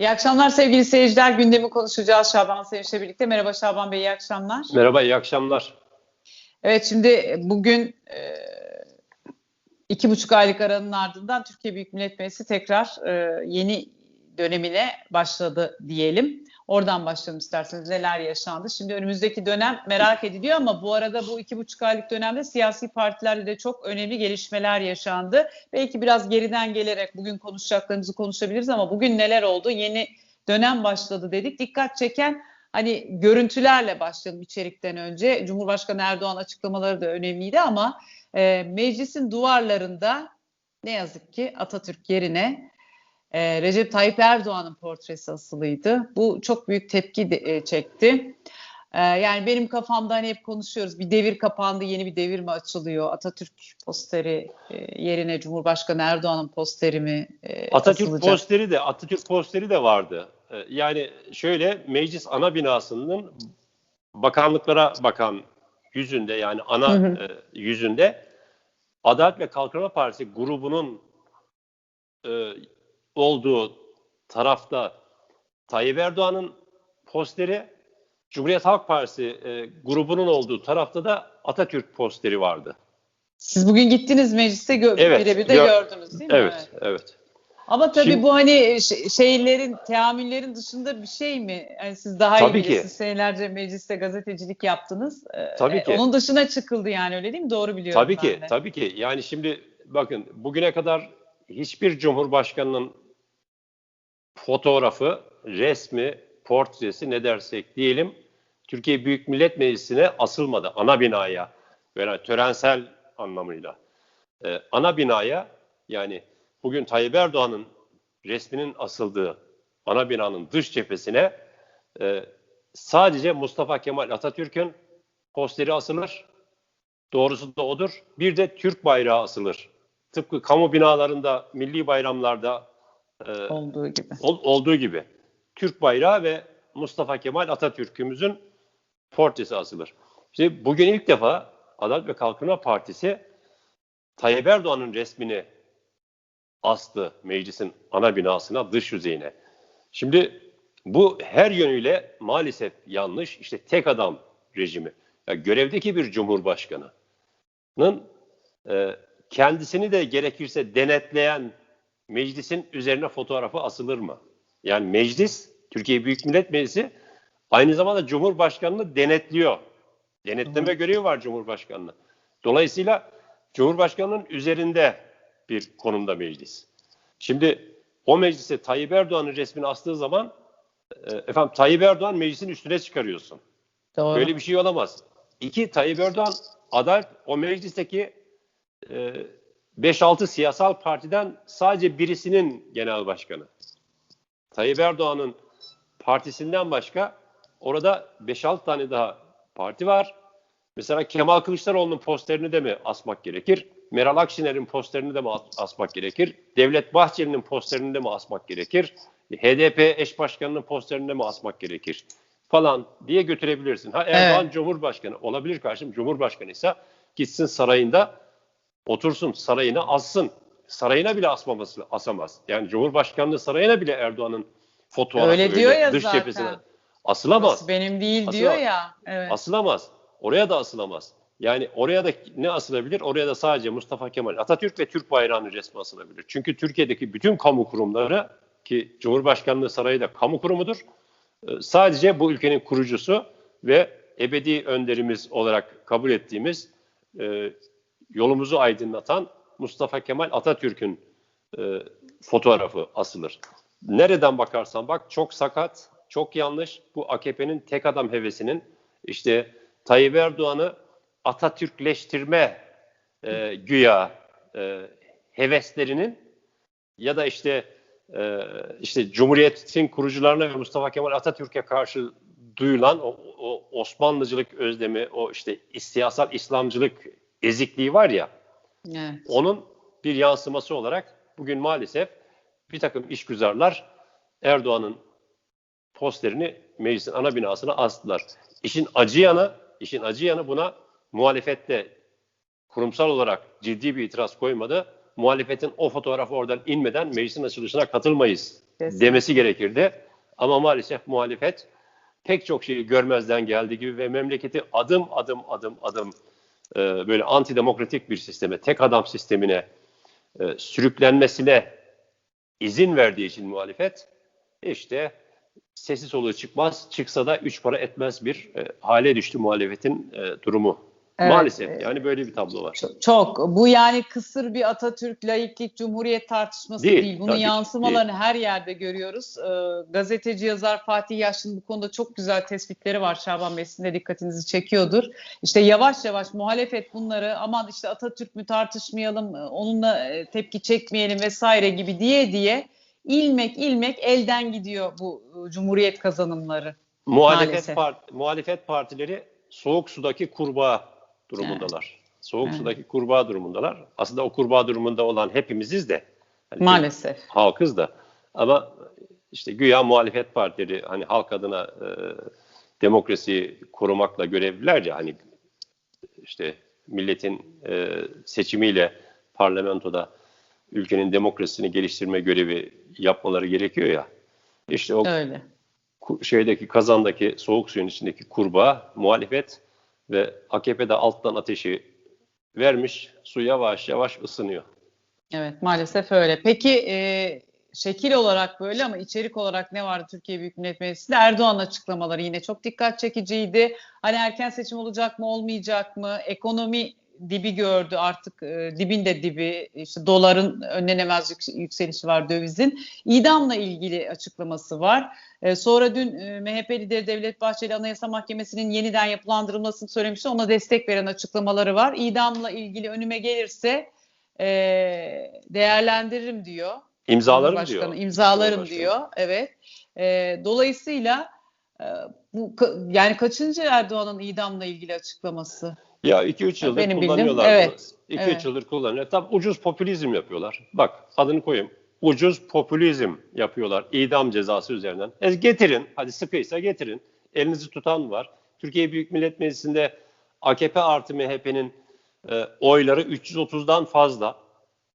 İyi akşamlar sevgili seyirciler. Gündemi konuşacağız Şaban Sevinç'le birlikte. Merhaba Şaban Bey, iyi akşamlar. Merhaba, iyi akşamlar. Evet, şimdi bugün e, iki buçuk aylık aranın ardından Türkiye Büyük Millet Meclisi tekrar e, yeni dönemine başladı diyelim. Oradan başlayalım isterseniz neler yaşandı. Şimdi önümüzdeki dönem merak ediliyor ama bu arada bu iki buçuk aylık dönemde siyasi partilerde de çok önemli gelişmeler yaşandı. Belki biraz geriden gelerek bugün konuşacaklarımızı konuşabiliriz ama bugün neler oldu? Yeni dönem başladı dedik. Dikkat çeken hani görüntülerle başlayalım içerikten önce. Cumhurbaşkanı Erdoğan açıklamaları da önemliydi ama e, meclisin duvarlarında ne yazık ki Atatürk yerine e, Recep Tayyip Erdoğan'ın portresi asılıydı. Bu çok büyük tepki de, e, çekti. E, yani benim kafamda hani hep konuşuyoruz bir devir kapandı yeni bir devir mi açılıyor? Atatürk posteri e, yerine Cumhurbaşkanı Erdoğan'ın posteri mi e, Atatürk asılacak? posteri de Atatürk posteri de vardı. Ee, Yani şöyle meclis ana binasının bakanlıklara bakan yüzünde yani ana Hı hı. e, yüzünde Adalet ve Kalkınma Partisi grubunun e, olduğu tarafta Tayyip Erdoğan'ın posteri, Cumhuriyet Halk Partisi e, grubunun olduğu tarafta da Atatürk posteri vardı. Siz bugün gittiniz mecliste gö- Evet, birebir de gör- gördünüz değil mi? Evet, evet. Ama tabii Şimdi- bu hani şeylerin, teamüllerin dışında bir şey mi? Yani siz daha iyi ki. bilirsiniz. Senelerce mecliste gazetecilik yaptınız. Ee, Tabii ki. Onun dışına çıkıldı yani öyle değil mi? Doğru biliyorum Tabii ki, de. tabii ki. Yani şimdi bakın bugüne kadar hiçbir cumhurbaşkanının fotoğrafı, resmi, portresi ne dersek diyelim Türkiye Büyük Millet Meclisi'ne asılmadı. Ana binaya, böyle törensel anlamıyla. Ee, ana binaya yani bugün Tayyip Erdoğan'ın resminin asıldığı ana binanın dış cephesine e, sadece Mustafa Kemal Atatürk'ün posteri asılır. Doğrusu da odur. Bir de Türk bayrağı asılır. Tıpkı kamu binalarında, milli bayramlarda e, Olduğu gibi. ol- olduğu gibi. Türk bayrağı ve Mustafa Kemal Atatürk'ümüzün portresi asılır. İşte bugün ilk defa Adalet ve Kalkınma Partisi Tayyip Erdoğan'ın resmini astı meclisin ana binasına, dış yüzeyine. Şimdi bu her yönüyle maalesef yanlış. İşte tek adam rejimi. Ya görevdeki bir cumhurbaşkanının e, kendisini de gerekirse denetleyen meclisin üzerine fotoğrafı asılır mı? Yani meclis, Türkiye Büyük Millet Meclisi aynı zamanda Cumhurbaşkanı'nı denetliyor. Denetleme görevi var Cumhurbaşkanı'nın. Dolayısıyla Cumhurbaşkanı'nın üzerinde bir konumda meclis. Şimdi o meclise Tayyip Erdoğan'ın resmini astığı zaman e, efendim Tayyip Erdoğan meclisin üstüne çıkarıyorsun. Doğru. Böyle bir şey olamaz. İki, Tayyip Erdoğan adalet o meclisteki e, 5-6 siyasal partiden sadece birisinin genel başkanı. Tayyip Erdoğan'ın partisinden başka orada 5-6 tane daha parti var. Mesela Kemal Kılıçdaroğlu'nun posterini de mi asmak gerekir? Meral Akşener'in posterini de mi as- asmak gerekir? Devlet Bahçeli'nin posterini de mi asmak gerekir? HDP eş başkanının posterini de mi asmak gerekir? Falan diye götürebilirsin. Ha Erdoğan Cumhurbaşkanı olabilir karşım Cumhurbaşkanıysa gitsin sarayında otursun sarayına assın. Sarayına bile asmaması asamaz. Yani Cumhurbaşkanlığı sarayına bile Erdoğan'ın fotoğrafı Öyle diyor ya dış zaten. cephesine asılamaz. Burası benim değil Asılamaz. diyor ya. Evet. Asılamaz. Oraya da asılamaz. Yani oraya da ne asılabilir? Oraya da sadece Mustafa Kemal Atatürk ve Türk bayrağının resmi asılabilir. Çünkü Türkiye'deki bütün kamu kurumları ki Cumhurbaşkanlığı Sarayı da kamu kurumudur. e, Sadece bu ülkenin kurucusu ve ebedi önderimiz olarak kabul ettiğimiz e, yolumuzu aydınlatan Mustafa Kemal Atatürk'ün e, fotoğrafı asılır. Nereden bakarsan bak çok sakat, çok yanlış. Bu AKP'nin tek adam hevesinin işte Tayyip Erdoğan'ı Atatürkleştirme e, güya e, heveslerinin ya da işte e, işte Cumhuriyet'in kurucularına ve Mustafa Kemal Atatürk'e karşı duyulan o, o Osmanlıcılık özlemi, o işte siyasal İslamcılık ezikliği var ya, evet. onun bir yansıması olarak bugün maalesef bir takım işgüzarlar Erdoğan'ın posterini meclisin ana binasına astılar. İşin acı yanı, işin acı yanı buna muhalefette kurumsal olarak ciddi bir itiraz koymadı. muhalefetin o fotoğraf oradan inmeden meclisin açılışına katılmayız Kesinlikle. demesi gerekirdi. Ama maalesef muhalefet pek çok şeyi görmezden geldiği gibi ve memleketi adım adım adım adım e, böyle antidemokratik bir sisteme, tek adam sistemine e, sürüklenmesine izin verdiği için muhalefet işte sesi soluğu çıkmaz, çıksa da üç para etmez bir e, hale düştü muhalefetin e, durumu. Evet, Maalesef e, yani böyle bir tablo var. Çok, çok. Bu yani kısır bir Atatürk, laiklik, cumhuriyet tartışması Değil, değil. Bunun yansımalarını her yerde görüyoruz. Ee, gazeteci yazar Fatih Yaşlı'nın bu konuda çok güzel tespitleri var. Şaban Bey sizin de dikkatinizi çekiyordur. İşte yavaş yavaş muhalefet bunları aman işte Atatürk mü tartışmayalım, onunla e, tepki çekmeyelim vesaire gibi diye diye ilmek ilmek elden gidiyor bu e, cumhuriyet kazanımları. Muhalefet, part- muhalefet partileri soğuk sudaki kurbağa durumundalar. Soğuk Evet. sudaki kurbağa durumundalar. Aslında o kurbağa durumunda olan hepimiziz de. Hani Maalesef. halkız da. Ama işte güya muhalefet partileri hani halk adına e, demokrasiyi korumakla görevlilerce hani işte milletin e, seçimiyle parlamentoda ülkenin demokrasisini geliştirme görevi yapmaları gerekiyor ya. İşte o Öyle. şeydeki kazandaki soğuk suyun içindeki kurbağa muhalefet ve AKP de alttan ateşi vermiş su yavaş yavaş ısınıyor. Evet maalesef öyle. Peki e, şekil olarak böyle ama içerik olarak ne vardı Türkiye Büyük Millet Meclisi'nde? Erdoğan açıklamaları yine çok dikkat çekiciydi. Hani erken seçim olacak mı olmayacak mı? Ekonomi dibi gördü artık e, dibin de dibi işte doların önlenemez yük- yükselişi var dövizin. İdamla ilgili açıklaması var. E, sonra dün e, MHP lideri Devlet Bahçeli Anayasa Mahkemesi'nin yeniden yapılandırılmasını söylemişti. Ona destek veren açıklamaları var. İdamla ilgili önüme gelirse e, değerlendiririm diyor. İmzalarım diyor. İmzalarım diyor. Evet. E, dolayısıyla e, bu yani kaçıncı Erdoğan'ın idamla ilgili açıklaması? Ya 2-3 yıldır Benim kullanıyorlar evet, bunu. 2-3 evet. yıldır kullanıyor. Tam ucuz popülizm yapıyorlar. Bak adını koyayım. Ucuz popülizm yapıyorlar idam cezası üzerinden. E, getirin, hadi sıkıysa getirin. Elinizi tutan var. Türkiye Büyük Millet Meclisi'nde AKP artı MHP'nin e, oyları 330'dan fazla.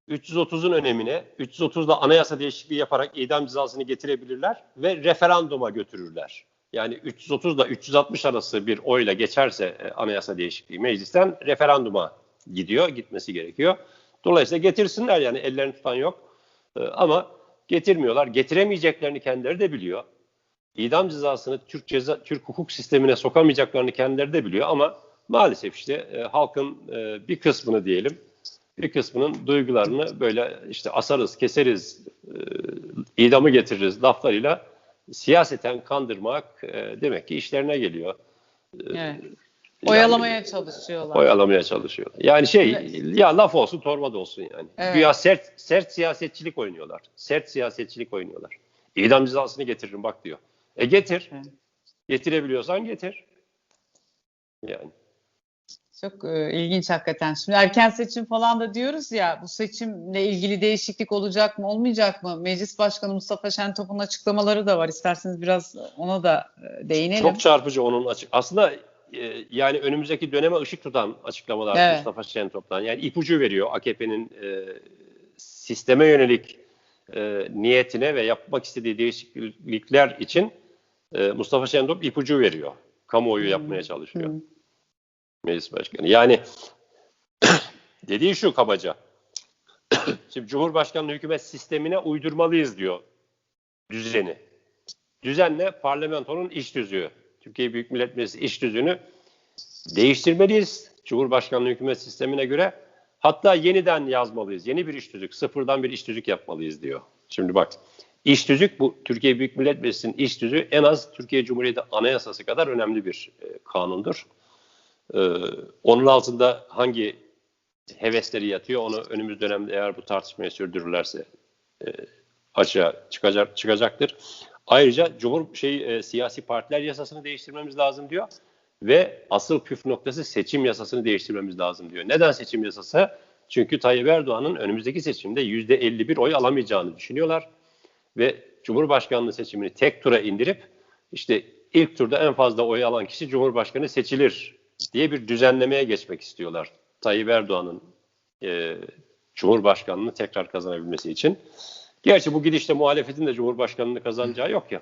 330'un önemine, 330'da anayasa değişikliği yaparak idam cezasını getirebilirler ve referanduma götürürler. Yani 330 ile 360 arası bir oyla geçerse e, anayasa değişikliği meclisten referanduma gidiyor, gitmesi gerekiyor. Dolayısıyla getirsinler yani ellerini tutan yok. E, ama getirmiyorlar. Getiremeyeceklerini kendileri de biliyor. İdam cezasını Türk ceza Türk hukuk sistemine sokamayacaklarını kendileri de biliyor ama maalesef işte e, halkın e, bir kısmını diyelim bir kısmının duygularını böyle işte asarız, keseriz, e, idamı getiririz laflarıyla siyaseten kandırmak e, demek ki işlerine geliyor. Evet. Yani Oyalamaya çalışıyorlar. oyalamaya çalışıyorlar. Yani şey Evet. ya laf olsun torba da olsun yani. Evet. Güya sert sert siyasetçilik oynuyorlar. Sert siyasetçilik oynuyorlar. İdam cezasını getiririm bak diyor. E getir. Evet. Getirebiliyorsan getir. Yani. Çok e, ilginç hakikaten. Şimdi erken seçim falan da diyoruz ya bu seçimle ilgili değişiklik olacak mı olmayacak mı? Meclis Başkanı Mustafa Şentop'un açıklamaları da var. İsterseniz biraz ona da e, değinelim. Çok çarpıcı onun açık. Aslında e, yani önümüzdeki döneme ışık tutan açıklamalar Evet. Mustafa Şentop'tan. Yani ipucu veriyor AKP'nin e, sisteme yönelik e, niyetine ve yapmak istediği değişiklikler için e, Mustafa Şentop ipucu veriyor. Kamuoyu yapmaya çalışıyor. Hı. Meclis Başkanı. Yani dediği şu kabaca. Şimdi Cumhurbaşkanlığı hükümet sistemine uydurmalıyız diyor düzeni. Düzenle parlamentonun iş tüzüğü. Türkiye Büyük Millet Meclisi iş tüzüğünü değiştirmeliyiz Cumhurbaşkanlığı hükümet sistemine göre. Hatta yeniden yazmalıyız. Yeni bir iş tüzük, sıfırdan bir iş tüzük yapmalıyız diyor. Şimdi bak, iş tüzük bu Türkiye Büyük Millet Meclisi'nin iş tüzüğü en az Türkiye Cumhuriyeti Anayasası kadar önemli bir e, kanundur. Ee, onun altında hangi hevesleri yatıyor onu önümüz dönemde eğer bu tartışmayı sürdürürlerse e, açığa çıkacak, çıkacaktır. Ayrıca Cumhur şey e, siyasi partiler yasasını değiştirmemiz lazım diyor ve asıl püf noktası seçim yasasını değiştirmemiz lazım diyor. Neden seçim yasası? Çünkü Tayyip Erdoğan'ın önümüzdeki seçimde yüzde 51 oy alamayacağını düşünüyorlar ve Cumhurbaşkanlığı seçimini tek tura indirip işte ilk turda en fazla oy alan kişi Cumhurbaşkanı seçilir diye bir düzenlemeye geçmek istiyorlar. Tayyip Erdoğan'ın e, Cumhurbaşkanlığını tekrar kazanabilmesi için. Gerçi bu gidişte muhalefetin de Cumhurbaşkanlığını kazanacağı yok ya.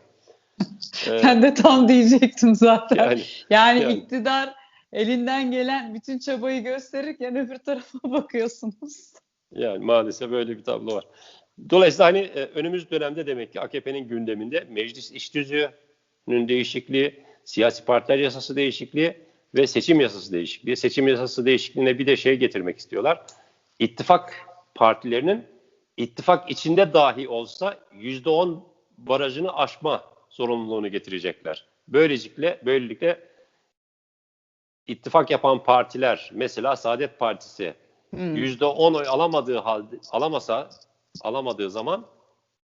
Ee, Ben de tam diyecektim zaten. Yani, yani yani, iktidar elinden gelen bütün çabayı gösterirken öbür tarafa bakıyorsunuz. Yani maalesef böyle bir tablo var. Dolayısıyla hani e, önümüz dönemde demek ki AKP'nin gündeminde meclis iş tüzüğünün değişikliği, siyasi partiler yasası değişikliği ve seçim yasası değişikliği. Seçim yasası değişikliğine bir de şey getirmek istiyorlar. İttifak partilerinin ittifak içinde dahi olsa %10 barajını aşma zorunluluğunu getirecekler. Böylelikle böylelikle ittifak yapan partiler mesela Saadet Partisi Hmm. yüzde on oy alamadığı halde alamasa alamadığı zaman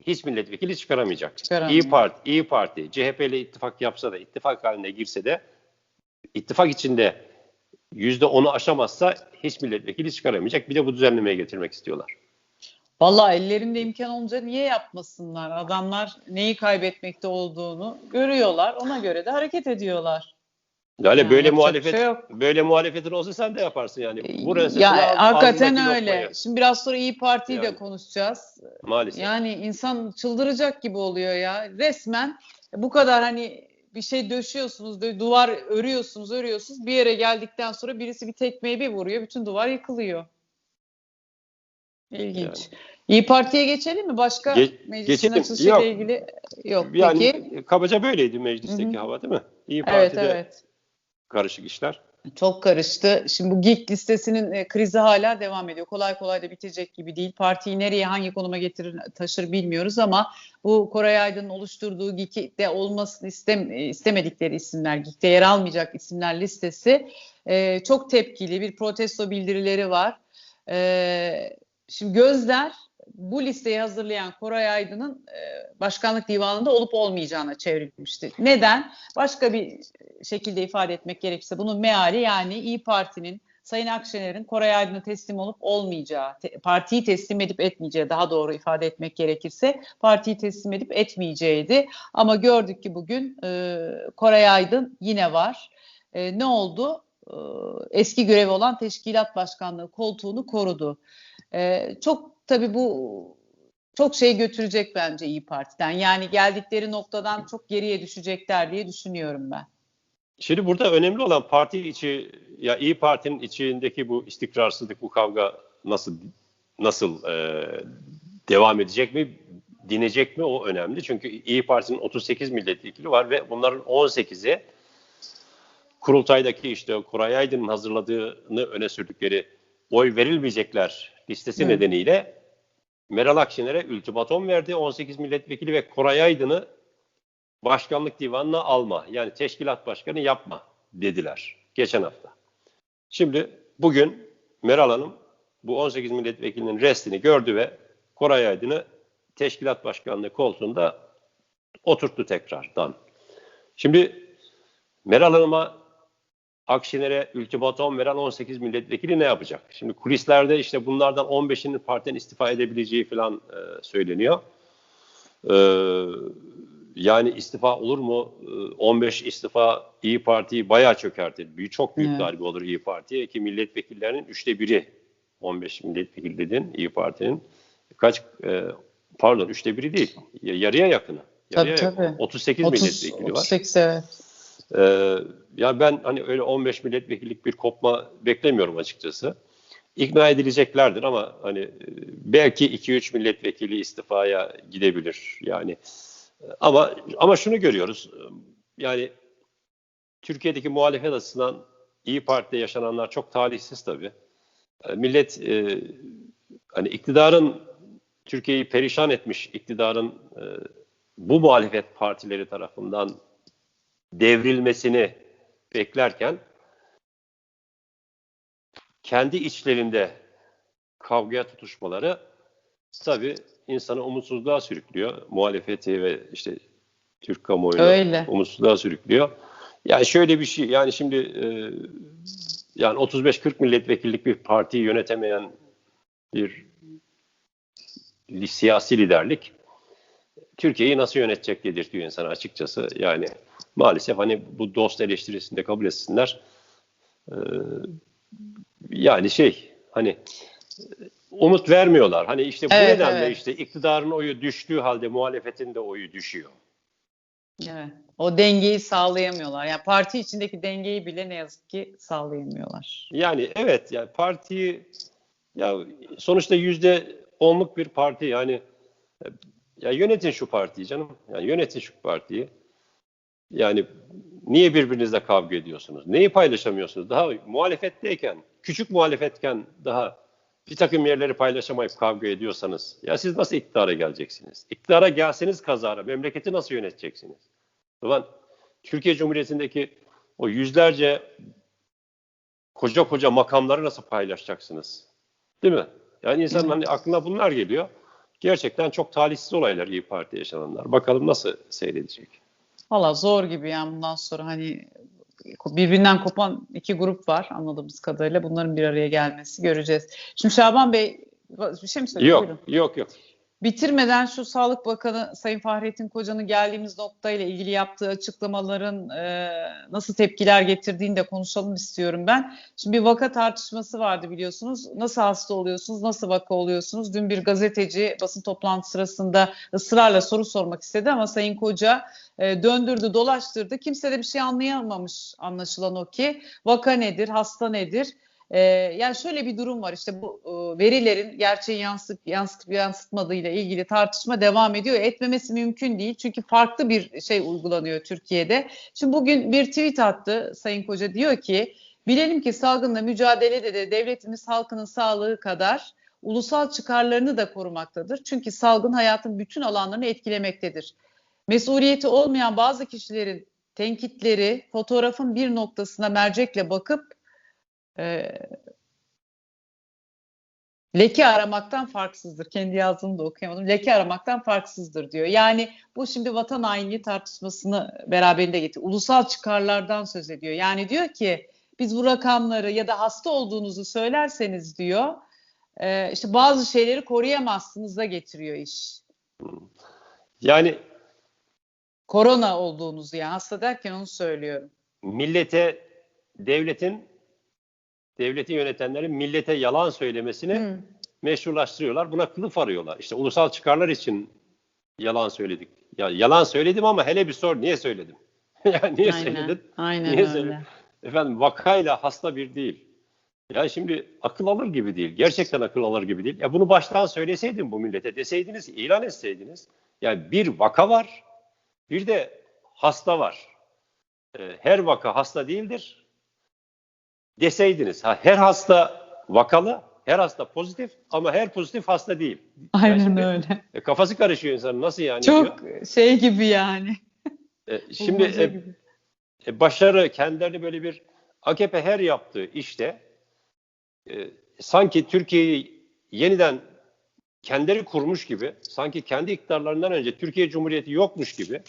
hiç milletvekili çıkaramayacak. Çıkaramayacak. İyi Parti, İyi Parti, CHP ile ittifak yapsa da ittifak haline girse de ittifak içinde yüzde onu aşamazsa hiç milletvekili çıkaramayacak. Bir de bu düzenlemeye getirmek istiyorlar. Vallahi ellerinde imkan olunca niye yapmasınlar? Adamlar neyi kaybetmekte olduğunu görüyorlar. Ona göre de hareket ediyorlar. Yani, Yani böyle muhalefet şey yok. böyle muhalefetin olsa sen de yaparsın yani. Bu ya al- hakikaten öyle. lokmayı. Şimdi biraz sonra İyi Parti'yi de Yani. konuşacağız. Maalesef. Yani insan çıldıracak gibi oluyor ya. Resmen bu kadar hani bir şey döşüyorsunuz, dö- duvar örüyorsunuz, örüyorsunuz. Bir yere geldikten sonra birisi bir tekmeyi bir vuruyor, bütün duvar yıkılıyor. İlginç. İyi Parti'ye geçelim mi? Başka Ge- meclisin açılışıyla Yok. ilgili yok. yani Peki. kabaca böyleydi meclisteki Hı hı. hava değil mi? İyi Evet, Parti'de evet. karışık işler. Çok karıştı. Şimdi bu GİK listesinin e, krizi hala devam ediyor. Kolay kolay da bitecek gibi değil. Partiyi nereye hangi konuma getirir taşır bilmiyoruz ama bu Koray Aydın'ın oluşturduğu GİK'te olmasını istem, e, istemedikleri isimler, GİK'te yer almayacak isimler listesi e, çok tepkili bir protesto bildirileri var. E, şimdi gözler bu listeyi hazırlayan Koray Aydın'ın e, başkanlık divanında olup olmayacağına çevrilmişti. Neden? Başka bir şekilde ifade etmek gerekirse bunun meali yani İyi Parti'nin Sayın Akşener'in Koray Aydın'a teslim olup olmayacağı, te- partiyi teslim edip etmeyeceği daha doğru ifade etmek gerekirse partiyi teslim edip etmeyeceğiydi. Ama gördük ki bugün e, Koray Aydın yine var. E, ne oldu? E, eski görevi olan teşkilat başkanlığı koltuğunu korudu. E, çok tabii bu çok şey götürecek bence İyi Parti'den. Yani geldikleri noktadan çok geriye düşecekler diye düşünüyorum ben. Şimdi burada önemli olan parti içi ya İyi Parti'nin içindeki bu istikrarsızlık, bu kavga nasıl nasıl e, devam edecek mi, dinecek mi o önemli. Çünkü İyi Parti'nin 38 milletvekili var ve bunların 18'i kurultaydaki işte Koray Aydın'ın hazırladığını öne sürdükleri oy verilmeyecekler listesi Evet. nedeniyle Meral Akşener'e ultimatom verdi 18 milletvekili ve Koray Aydın'ı başkanlık divanına alma. Yani teşkilat başkanı yapma dediler geçen hafta. Şimdi bugün Meral Hanım bu 18 milletvekilinin restini gördü ve Koray Aydın'ı teşkilat başkanlığı koltuğunda oturttu tekrardan. Şimdi Meral Hanım'a Akşener'e ultimatom veren 18 milletvekili ne yapacak? Şimdi kulislerde işte bunlardan 15'inin partiden istifa edebileceği falan e, söyleniyor. E, yani istifa olur mu? E, 15 istifa İyi Parti'yi bayağı çökertir. Büyük, çok büyük Evet. darbe olur İyi Parti'ye ki milletvekillerinin üçte biri 15 milletvekili dedin İyi Parti'nin. Kaç e, pardon üçte biri değil. Ya- Yarıya yakını. Yarıya Tabii, yakını. tabii. 38 30, milletvekili var. 38 evet. Ee, ya ben hani öyle 15 milletvekillik bir kopma beklemiyorum açıkçası. İkna edileceklerdir ama hani e, belki 2-3 milletvekili istifaya gidebilir yani. E, Ama ama şunu görüyoruz. e, Yani Türkiye'deki muhalefet açısından İyi Parti'de yaşananlar çok talihsiz tabii. E, Millet e, hani iktidarın Türkiye'yi perişan etmiş iktidarın e, bu muhalefet partileri tarafından devrilmesini beklerken kendi içlerinde kavgaya tutuşmaları tabii insanı umutsuzluğa sürüklüyor. Muhalefeti ve işte Türk kamuoyunu Öyle. umutsuzluğa sürüklüyor. Yani şöyle bir şey yani şimdi e, yani 35-40 milletvekillik bir partiyi yönetemeyen bir li- siyasi liderlik Türkiye'yi nasıl yönetecek dedirtiyor insana açıkçası. Yani maalesef hani bu dost eleştirisini de kabul etsinler. Ee, yani şey hani umut vermiyorlar. Hani işte bu Evet, nedenle evet. işte iktidarın oyu düştüğü halde muhalefetin de oyu düşüyor. Evet. O dengeyi sağlayamıyorlar. Yani parti içindeki dengeyi bile ne yazık ki sağlayamıyorlar. Yani evet yani partiyi ya sonuçta yüzde onluk bir parti yani e, ya yönetin şu partiyi canım. Yani yönetin şu partiyi. Yani niye birbirinizle kavga ediyorsunuz? Neyi paylaşamıyorsunuz? Daha muhalefetteyken, küçük muhalefetken daha bir takım yerleri paylaşamayıp kavga ediyorsanız ya siz nasıl iktidara geleceksiniz? İktidara gelseniz kazara memleketi nasıl yöneteceksiniz? Zaman Türkiye Cumhuriyeti'ndeki o yüzlerce koca koca makamları nasıl paylaşacaksınız? Değil mi? Yani insanın hani aklına bunlar geliyor. Gerçekten çok talihsiz olaylar İyi Parti yaşananlar. Bakalım nasıl seyredecek. Valla zor gibi yani bundan sonra hani birbirinden kopan iki grup var anladığımız kadarıyla. Bunların bir araya gelmesi göreceğiz. Şimdi Şaban Bey bir şey mi söylüyor? Yok, yok, yok. Bitirmeden şu Sağlık Bakanı Sayın Fahrettin Koca'nın geldiğimiz noktayla ilgili yaptığı açıklamaların e, nasıl tepkiler getirdiğini de konuşalım istiyorum ben. Şimdi bir vaka tartışması vardı biliyorsunuz. Nasıl hasta oluyorsunuz, nasıl vaka oluyorsunuz? Dün bir gazeteci basın toplantısı sırasında ısrarla soru sormak istedi ama Sayın Koca e, döndürdü, dolaştırdı. Kimse de bir şey anlayamamış anlaşılan o ki. Vaka nedir, hasta nedir? Ee, yani şöyle bir durum var işte bu e, verilerin gerçeği yansıt, yansıtıp yansıtmadığıyla ilgili tartışma devam ediyor. Etmemesi mümkün değil çünkü farklı bir şey uygulanıyor Türkiye'de. Şimdi bugün bir tweet attı Sayın Koca diyor ki bilelim ki salgınla mücadelede de devletimiz halkının sağlığı kadar ulusal çıkarlarını da korumaktadır. Çünkü salgın hayatın bütün alanlarını etkilemektedir. Mesuliyeti olmayan bazı kişilerin tenkitleri fotoğrafın bir noktasına mercekle bakıp e, leke aramaktan farksızdır. Kendi yazdığını da okuyamadım. Leke aramaktan farksızdır diyor. Yani bu şimdi vatan hainliği tartışmasını beraberinde getiriyor. Ulusal çıkarlardan söz ediyor. Yani diyor ki biz bu rakamları ya da hasta olduğunuzu söylerseniz diyor e, işte bazı şeyleri koruyamazsınız da getiriyor iş. Yani Korona olduğunuzu yani hasta derken onu söylüyorum. millete, devletin, devleti yönetenlerin millete yalan söylemesini Hı. meşrulaştırıyorlar. Buna kılıf arıyorlar. İşte ulusal çıkarlar için yalan söyledik. Ya yalan söyledim ama hele bir sor niye söyledim? ya niye Aynen, söyledin? aynen Niye öyle. söyledin? Efendim vakayla hasta bir değil. Ya şimdi akıl alır gibi değil. Gerçekten akıl alır gibi değil. Ya bunu baştan söyleseydin bu millete deseydiniz, ilan etseydiniz. Yani bir vaka var, bir de hasta var. Ee, Her vaka hasta değildir. Deseydiniz. Ha, her hasta vakalı, her hasta pozitif ama her pozitif hasta değil. Yani Aynen şimdi, öyle. e, kafası karışıyor insanın. Nasıl yani? diyor. Çok şey gibi yani. E, şimdi e, gibi. e, başarı kendilerini böyle bir AKP her yaptığı işte e, sanki Türkiye'yi yeniden kendileri kurmuş gibi, sanki kendi iktidarlarından önce Türkiye Cumhuriyeti yokmuş gibi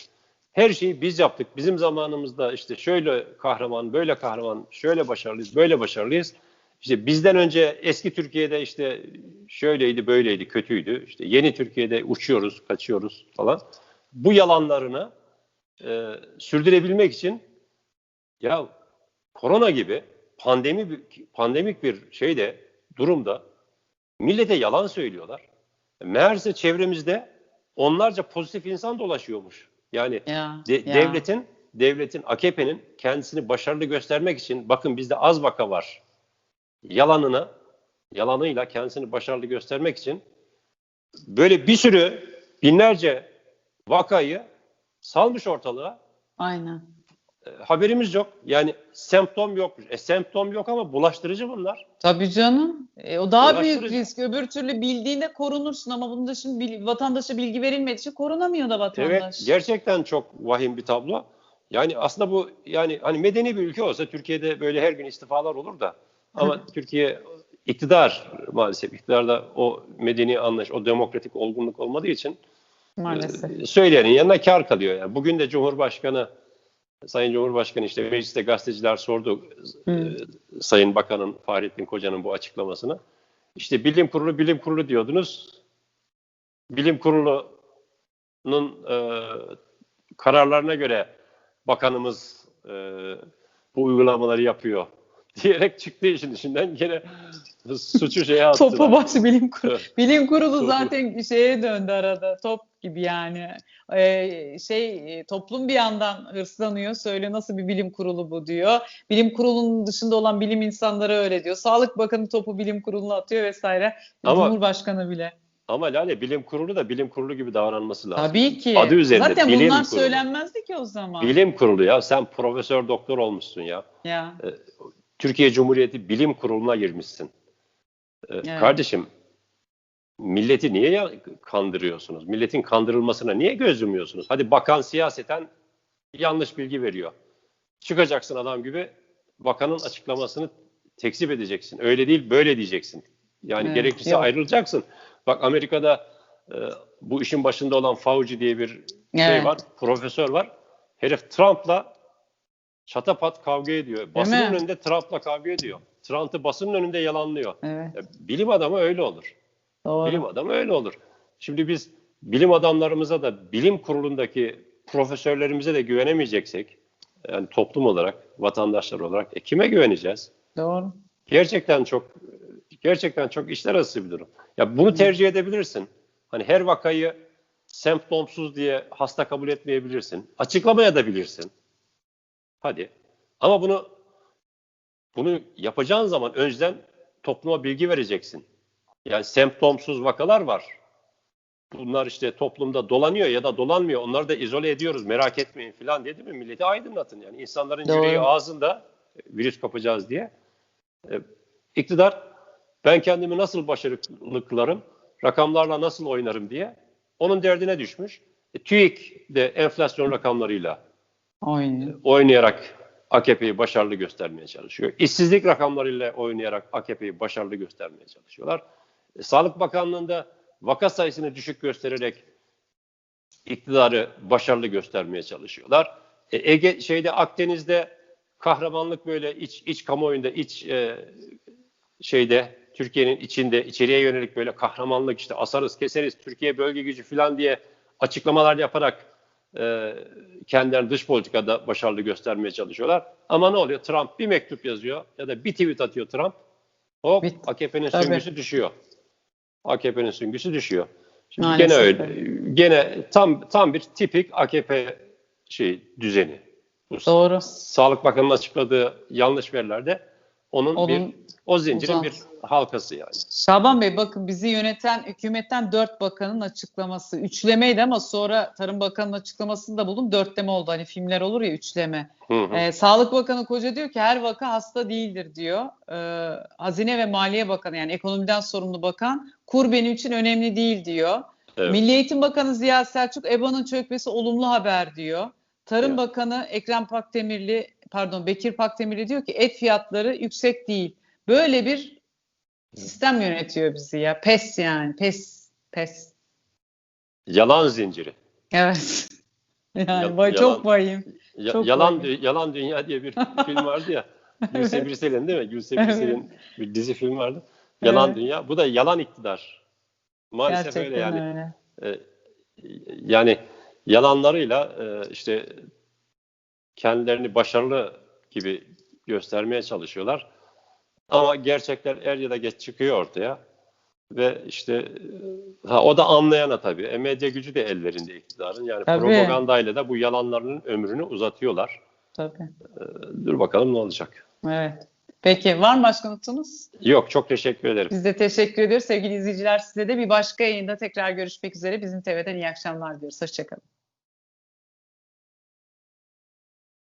her şeyi biz yaptık. Bizim zamanımızda işte şöyle kahraman, böyle kahraman, şöyle başarılıyız, böyle başarılıyız. İşte bizden önce eski Türkiye'de işte şöyleydi, böyleydi, kötüydü. İşte yeni Türkiye'de uçuyoruz, kaçıyoruz falan. Bu yalanlarını e, sürdürebilmek için ya korona gibi pandemi pandemik bir şeyde durumda millete yalan söylüyorlar. Meğerse çevremizde onlarca pozitif insan dolaşıyormuş. Yani Ya, de- ya. devletin devletin AKP'nin kendisini başarılı göstermek için bakın bizde az vaka var. Yalanını yalanıyla kendisini başarılı göstermek için böyle bir sürü binlerce vakayı salmış ortalığa Aynen. e, haberimiz yok. Yani semptom yokmuş. E semptom yok ama bulaştırıcı bunlar. Tabii canım. E, o daha büyük risk. Öbür türlü bildiğinde korunursun ama bunda şimdi bil- vatandaşa bilgi verilmediği için korunamıyor da vatandaş. Evet, gerçekten çok vahim bir tablo. Yani aslında bu yani hani medeni bir ülke olsa Türkiye'de böyle her gün istifalar olur da ama Türkiye iktidar maalesef iktidarda o medeni anlayış, o demokratik olgunluk olmadığı için Maalesef. e, söyleyenin yanına kar kalıyor. Yani bugün de Cumhurbaşkanı Sayın Cumhurbaşkanı işte mecliste gazeteciler sordu e, Sayın Bakan'ın Fahrettin Koca'nın bu açıklamasını. İşte bilim kurulu bilim kurulu diyordunuz. Bilim kurulunun e, kararlarına göre bakanımız e, bu uygulamaları yapıyor. diyerek çıktı işin içinden gene suçu şeye attılar. Topu baş bilim kurulu. Bilim kurulu zaten şeye döndü arada. Top gibi yani. Ee, şey e, toplum bir yandan hırslanıyor. Söyle nasıl bir bilim kurulu bu diyor. Bilim kurulunun dışında olan bilim insanları öyle diyor. Sağlık Bakanı topu bilim kuruluna atıyor vesaire. Ama- Cumhurbaşkanı bile. Ama Lale bilim kurulu da bilim kurulu gibi davranması lazım. Tabii ki. Adı üzerinde Zaten bilim bunlar kurulu. söylenmezdi ki o zaman. Bilim kurulu ya sen profesör doktor olmuşsun ya. Ya. Türkiye Cumhuriyeti Bilim Kurulu'na girmişsin. Ee, Evet. Kardeşim milleti niye ya- kandırıyorsunuz? Milletin kandırılmasına niye göz yumuyorsunuz? Hadi bakan siyaseten yanlış bilgi veriyor. Çıkacaksın adam gibi bakanın açıklamasını tekzip edeceksin. Öyle değil böyle diyeceksin. Yani Evet, gerekirse yok. ayrılacaksın. Bak Amerika'da e, bu işin başında olan Fauci diye bir şey Evet. var, profesör var. Herif Trump'la çatapat kavga ediyor. Basının mi? önünde Trump'la kavga ediyor. Trump'ı basının önünde yalanlıyor. Evet. Ya, bilim adamı öyle olur. Doğru. Bilim adamı öyle olur. Şimdi biz bilim adamlarımıza da bilim kurulundaki profesörlerimize de güvenemeyeceksek yani toplum olarak, vatandaşlar olarak e, kime güveneceğiz? Doğru. Gerçekten çok gerçekten çok işler arası bir durum. Ya bunu tercih edebilirsin. Hani her vakayı semptomsuz diye hasta kabul etmeyebilirsin. Açıklamaya da bilirsin. Hadi. Ama bunu bunu yapacağın zaman önceden topluma bilgi vereceksin. Yani semptomsuz vakalar var. Bunlar işte toplumda dolanıyor ya da dolanmıyor. Onları da izole ediyoruz merak etmeyin falan dedi mi milleti aydınlatın. Yani insanların Doğru. yüreği ağzında e, virüs kapacağız diye. E, iktidar ben kendimi nasıl başarılı kılarım, rakamlarla nasıl oynarım diye onun derdine düşmüş. E, TÜİK de enflasyon rakamlarıyla Oynuyor. oynayarak AKP'yi başarılı göstermeye çalışıyor. İşsizlik rakamlarıyla oynayarak AKP'yi başarılı göstermeye çalışıyorlar. E, Sağlık Bakanlığı'nda vaka sayısını düşük göstererek iktidarı başarılı göstermeye çalışıyorlar. E, Ege şeyde Akdeniz'de kahramanlık böyle iç iç kamuoyunda iç e, şeyde Türkiye'nin içinde içeriye yönelik böyle kahramanlık işte asarız keseriz Türkiye bölge gücü falan diye açıklamalar yaparak e, kendilerini dış politikada başarılı göstermeye çalışıyorlar. Ama ne oluyor? Trump bir mektup yazıyor ya da bir tweet atıyor Trump. Hop AKP'nin süngüsü düşüyor. AKP'nin süngüsü düşüyor. Şimdi Maalesef gene öyle. öyle. Gene tam tam bir tipik AKP şey düzeni. Bu Doğru. Sağlık Bakanı'nın açıkladığı yanlış verilerde onun, Onun bir o zincirin uzan- bir halkası yani. Şaban Bey bakın bizi yöneten hükümetten dört bakanın açıklaması. Üçlemeydi ama sonra Tarım Bakanı'nın açıklamasını da buldum. Dörtleme oldu. Hani filmler olur ya üçleme. Hı hı. Ee, Sağlık Bakanı Koca diyor ki her vaka hasta değildir diyor. Ee, Hazine ve Maliye Bakanı yani ekonomiden sorumlu bakan kur benim için önemli değil diyor. Evet. Milli Eğitim Bakanı Ziya Selçuk EBA'nın çökmesi olumlu haber diyor. Tarım Evet. Bakanı Ekrem Pakdemirli pardon Bekir Pakdemirli diyor ki et fiyatları yüksek değil. Böyle bir sistem yönetiyor bizi ya. Pes yani. Pes. Pes. Yalan zinciri. Evet. Yani Ya- çok vahim. Ya- Çok yalan. Dü- Yalan Dünya diye bir film vardı ya. Gülse Evet. Birsel'in değil mi? Gülse Evet. Birsel'in bir dizi film vardı. Yalan Evet. Dünya. Bu da yalan iktidar. Maalesef Gerçekten öyle yani. öyle. E, yani yalanlarıyla e, işte kendilerini başarılı gibi göstermeye çalışıyorlar. Ama gerçekler er ya da geç çıkıyor ortaya. Ve işte e, ha, o da anlayana tabii. E, medya gücü de ellerinde iktidarın. Yani Tabii. propagandayla da bu yalanlarının ömrünü uzatıyorlar. Tabii. Dur bakalım ne olacak. Evet. Peki var mı başka notunuz? Yok çok teşekkür ederim. Biz de teşekkür ediyoruz. Sevgili izleyiciler size de bir başka yayında tekrar görüşmek üzere. Bizim TV'den iyi akşamlar diyoruz. Hoşçakalın.